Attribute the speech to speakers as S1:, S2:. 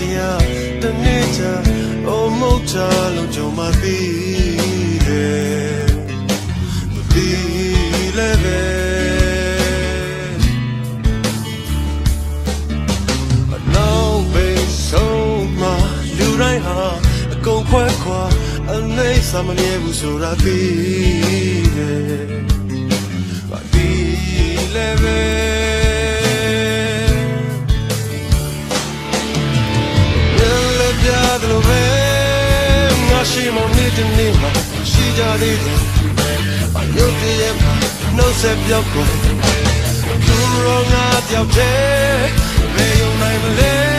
S1: နေ့ချာအမုတ်ချလုံးကြုံမပြီးတယ်မပြီးလည်းပဲအနောက်ဘေးဆုံးမှာလူတိုင်းဟာအကုန်ခွဲခွာအနေဆာမနေဘူးဆိုတာပြီးတယ်မ ရှိမှနေတဲ့နေ့မှာရှိကြသေးတယ်အယုတ်ရဲ့မှာနှုတ်ဆက်ပြောက်ကုန်သူရောငါတယောက်တည်းဘယ်ယုံနိုင်မလဲ